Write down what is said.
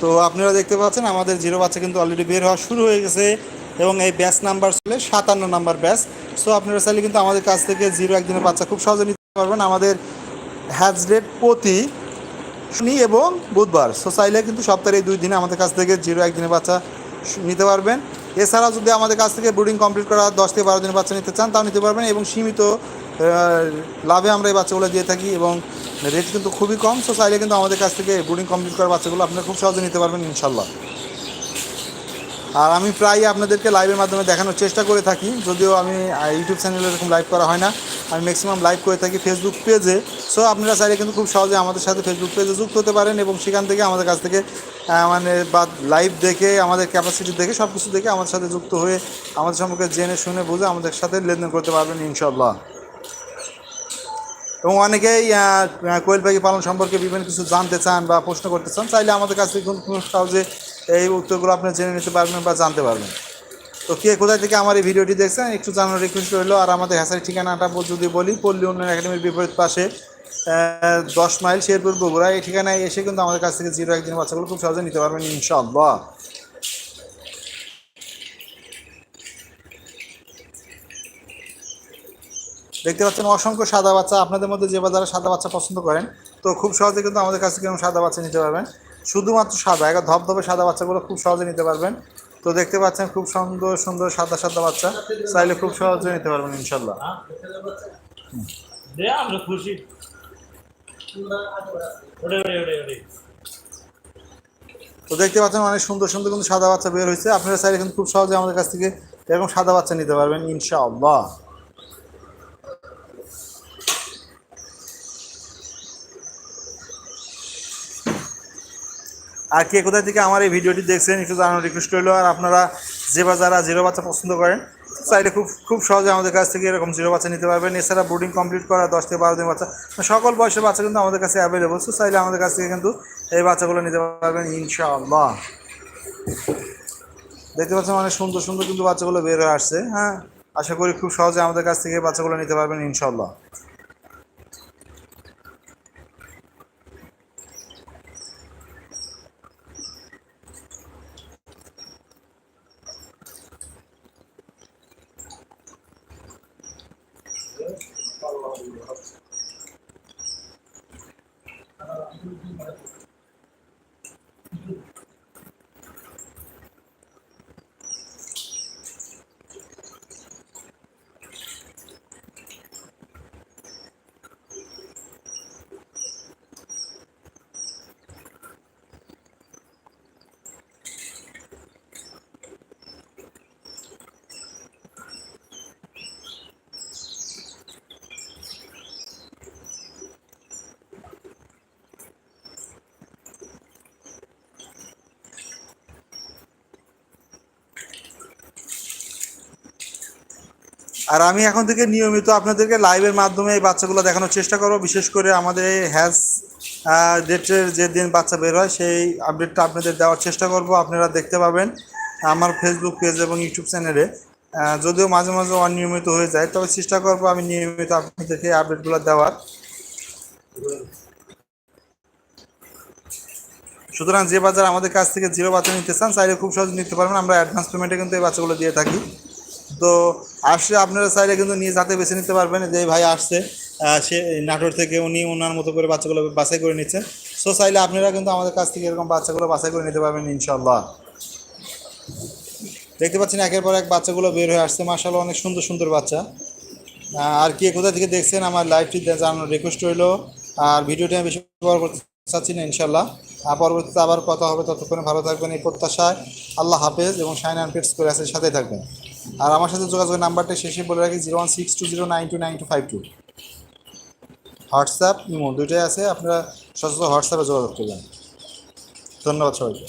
তো আপনারা দেখতে পাচ্ছেন, আমাদের জিরো বাচ্চা কিন্তু অলরেডি বের হওয়া শুরু হয়ে গেছে এবং এই ব্যাচ নাম্বার চলে সাতান্ন নাম্বার ব্যাচ সো আপনারা চাইলে কিন্তু আমাদের কাছ থেকে জিরো একদিনের বাচ্চা খুব সহজে নিতে পারবেন। আমাদের হ্যাজ রেট প্রতি শনি এবং বুধবার। সো চাইলে কিন্তু সপ্তাহে এই দুই দিনে আমাদের কাছ থেকে জিরো একদিনের বাচ্চা নিতে পারবেন। এছাড়াও যদি আমাদের কাছ থেকে ব্রুডিং কমপ্লিট করা দশ থেকে বারো দিনের বাচ্চা নিতে চান, তাও নিতে পারবেন এবং সীমিত লাভে আমরা এই বাচ্চাগুলো দিয়ে থাকি এবং রেট কিন্তু খুবই কম সো চাইলে কিন্তু আমাদের কাছ থেকে ব্রুডিং কমপ্লিট করা বাচ্চাগুলো আপনারা খুব সহজে নিতে পারবেন ইনশাল্লাহ। আর আমি প্রায় আপনাদেরকে লাইভের মাধ্যমে দেখানোর চেষ্টা করে থাকি, যদিও আমি ইউটিউব চ্যানেলে এরকম লাইভ করা হয় না। আমি ম্যাক্সিমাম লাইভ করে থাকি ফেসবুক পেজে সো আপনারা চাইলে কিন্তু খুব সহজে আমাদের সাথে ফেসবুক পেজে যুক্ত হতে পারেন এবং সেখান থেকে আমাদের কাছ থেকে মানে বা লাইভ দেখে, আমাদের ক্যাপাসিটি দেখে সব কিছু দেখে আমাদের সাথে যুক্ত হয়ে আমাদের সম্পর্কে জেনে শুনে বুঝে আমাদের সাথে লেনদেন করতে পারবেন ইনশাল্লাহ। এবং অনেকেই কোয়েল পাখি পালন সম্পর্কে বিভিন্ন কিছু জানতে চান বা প্রশ্ন করতে চান, চাইলে আমাদের কাছ থেকে খুব সহজে এই উত্তরগুলো আপনি জেনে নিতে পারবেন বা জানতে পারবেন। তো কে কোথায় থেকে আমার এই ভিডিওটি দেখছেন, একটু জানার রিকোয়েস্ট রইল। আর আমাদের হ্যাসারি ঠিকানাটা যদি বলি, পল্লী উন্নয়ন একাডেমির বিপরীত পাশে দশ মাইল শেরপুর বগুড়া। এই ঠিকানায় এসে কিন্তু আমাদের কাছ থেকে জিরো একদিন বাচ্চাগুলো খুব সহজে নিতে পারবেন ইনশাআল্লাহ। দেখতে পাচ্ছেন অসংখ্য সাদা বাচ্চা। আপনাদের মধ্যে যে বা যারা সাদা বাচ্চা পছন্দ করেন তো খুব সহজে কিন্তু আমাদের কাছ থেকে সাদা বাচ্চা নিতে পারবেন। শুধুমাত্র সাদা একবার ধপধপে সাদা বাচ্চাগুলো খুব সহজে নিতে পারবেন। তো দেখতে পাচ্ছেন খুব সুন্দর সুন্দর সাদা সাদা বাচ্চা। চাইলে খুব সহজে নিতে পারবেন ইনশাল্লাহ। খুশি। তো দেখতে পাচ্ছেন অনেক সুন্দর সুন্দর কিন্তু সাদা বাচ্চা বের হয়েছে। আপনারা চাইলে কিন্তু খুব সহজে আমাদের কাছ থেকে এরকম সাদা বাচ্চা নিতে পারবেন ইনশাআল্লাহ। আর কে কোথায় থেকে আমার এই ভিডিওটি দেখছেন একটু জানানোর রিকোয়েস্ট রইল। আর আপনারা যে বা যারা জিরো বাচ্চা পছন্দ করেন, চাইলে খুব খুব সহজে আমাদের কাছ থেকে এরকম জিরো বাচ্চা নিতে পারবেন। এছাড়া বোর্ডিং কমপ্লিট করা দশ থেকে বারো দিন বাচ্চা মানে সকল বয়সের বাচ্চা কিন্তু আমাদের কাছে অ্যাভেলেবল সো চাইলে আমাদের কাছ থেকে কিন্তু এই বাচ্চাগুলো নিতে পারবেন, ইনশাআল্লাহ। দেখতে পাচ্ছেন অনেক সুন্দর সুন্দর কিন্তু বাচ্চাগুলো বের হয়ে আসছে হ্যাঁ? আশা করি খুব সহজে আমাদের কাছ থেকে বাচ্চাগুলো নিতে পারবেন ইনশাল্লাহ Thank you. আর আমি এখন থেকে নিয়মিত আপনাদেরকে লাইভের মাধ্যমে এই বাচ্চাগুলো দেখানোর চেষ্টা করব। বিশেষ করে আমাদের এই হ্যাজ ডেটের যে দিন বাচ্চা বের হয়, সেই আপডেটটা আপনাদের দেওয়ার চেষ্টা করব। আপনারা দেখতে পাবেন আমার ফেসবুক পেজ এবং ইউটিউব চ্যানেলে যদিও মাঝে মাঝে অনিয়মিত হয়ে যায়, তবে চেষ্টা করব আমি নিয়মিত আপনাদেরকে আপডেটগুলো দেওয়ার। সুতরাং যে বাজার আমাদের কাছ থেকে জিরো বাচ্চা নিতে চান, চাইলে খুব সহজে নিতে পারবেন। আমরা অ্যাডভান্স পেমেন্টে কিন্তু এই বাচ্চাগুলো দিয়ে থাকি। তো আসলে আপনারা চাইলে কিন্তু নিজ হাতে বেছে নিতে পারবেন যে ভাই আসছে সে নাটোর থেকে উনি ওনার মতো করে বাচ্চাগুলো বাছাই করে নিচ্ছেন সো চাইলে আপনারা কিন্তু আমাদের কাছ থেকে এরকম বাচ্চাগুলো বাছাই করে নিতে পারবেন ইনশাল্লাহ দেখতে পাচ্ছেন একের পর এক বাচ্চাগুলো বের হয়ে আসছে। মাসাল অনেক সুন্দর সুন্দর বাচ্চা। আর কে কোথা থেকে দেখছেন আমার লাইভটি জানানোর রিকোয়েস্ট রইল। আর ভিডিওটি আমি বেশি ব্যবহার করতে চাচ্ছি না ইনশাল্লাহ পরবর্তীতে আবার কথা হবে। ততক্ষণে ভালো থাকবেন এই প্রত্যাশায়। আল্লাহ হাফেজ এবং শাইন অ্যান্ড পেটস করে আছে সাথে থাকবেন। আর আমার সাথে যোগাযোগের নাম্বারটা শেষে বলে রাখি, zero one six two zero nine two nine two five two. WhatsApp, imo দুইটাই আছে, আপনারা সচরাচর হোয়াটসঅ্যাপে যোগাযোগ করবেন। ধন্যবাদ সবাইকে।